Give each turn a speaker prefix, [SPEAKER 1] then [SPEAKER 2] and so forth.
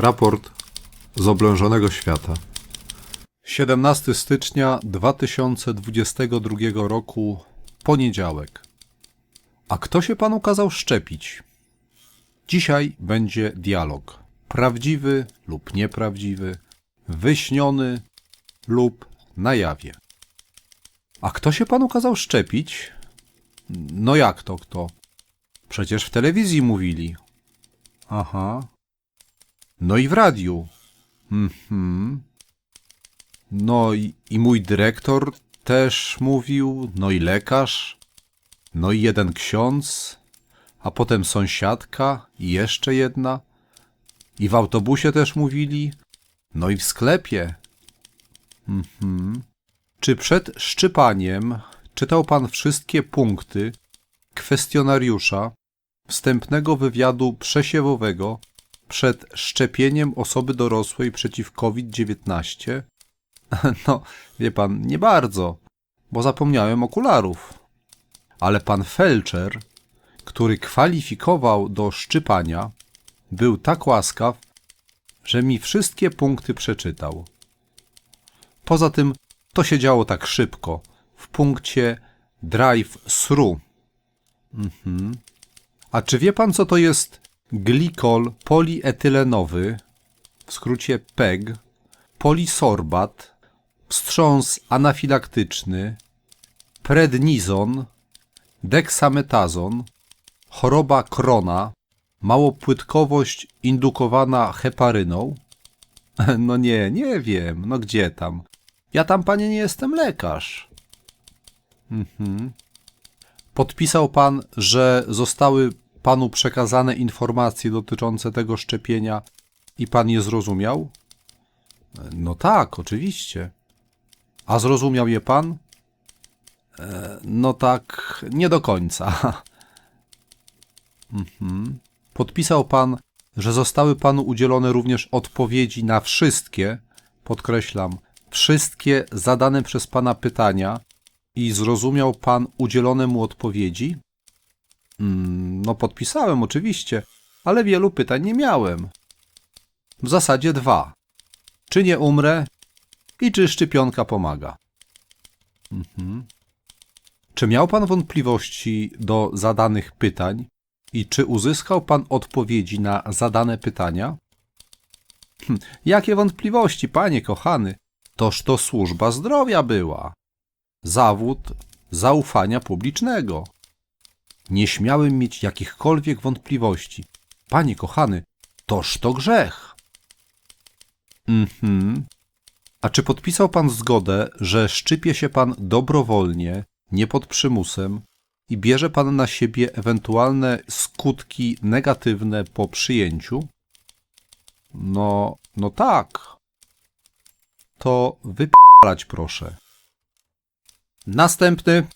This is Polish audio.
[SPEAKER 1] Raport z oblężonego świata. 17 stycznia 2022 roku, poniedziałek. A kto się panu kazał szczepić? Dzisiaj będzie dialog. Prawdziwy lub nieprawdziwy, wyśniony lub na jawie. A kto się panu kazał szczepić? No jak to kto? Przecież w telewizji mówili. Aha. No i w radiu. Mhm. No i, i mój dyrektor też mówił, no i lekarz, no i jeden ksiądz, a potem sąsiadka i jeszcze jedna. I w autobusie też mówili, no i w sklepie. Mhm. Czy przed szczypaniem czytał pan wszystkie punkty kwestionariusza wstępnego wywiadu przesiewowego przed szczepieniem osoby dorosłej przeciw COVID-19? No, wie pan, nie bardzo, bo zapomniałem okularów. Ale pan felczer, który kwalifikował do szczypania, był tak łaskaw, że mi wszystkie punkty przeczytał. Poza tym to się działo tak szybko, w punkcie drive-thru. Mhm. A czy wie pan, co to jest glikol polietylenowy, w skrócie PEG, polisorbat, wstrząs anafilaktyczny, prednizon, deksametazon, choroba Krona, małopłytkowość indukowana heparyną? No nie, nie wiem, no gdzie tam? Ja tam, panie, nie jestem lekarz. Mhm. Podpisał pan, że zostały panu przekazane informacje dotyczące tego szczepienia i pan je zrozumiał? No tak, oczywiście. A zrozumiał je pan? E, No tak, nie do końca. Mhm. Podpisał pan, że zostały panu udzielone również odpowiedzi na wszystkie, podkreślam, wszystkie zadane przez pana pytania i zrozumiał pan udzielone mu odpowiedzi? Mm, No, podpisałem oczywiście, ale wielu pytań nie miałem. W zasadzie dwa. Czy nie umrę i czy szczepionka pomaga? Mhm. Czy miał pan wątpliwości do zadanych pytań i czy uzyskał pan odpowiedzi na zadane pytania? Hm, jakie wątpliwości, panie kochany? Toż to służba zdrowia była. Zawód zaufania publicznego. Nie śmiałem mieć jakichkolwiek wątpliwości. Panie kochany, toż to grzech. Mhm. A czy podpisał pan zgodę, że szczypie się pan dobrowolnie, nie pod przymusem i bierze pan na siebie ewentualne skutki negatywne po przyjęciu? No, no tak. To wypalać proszę. Następny.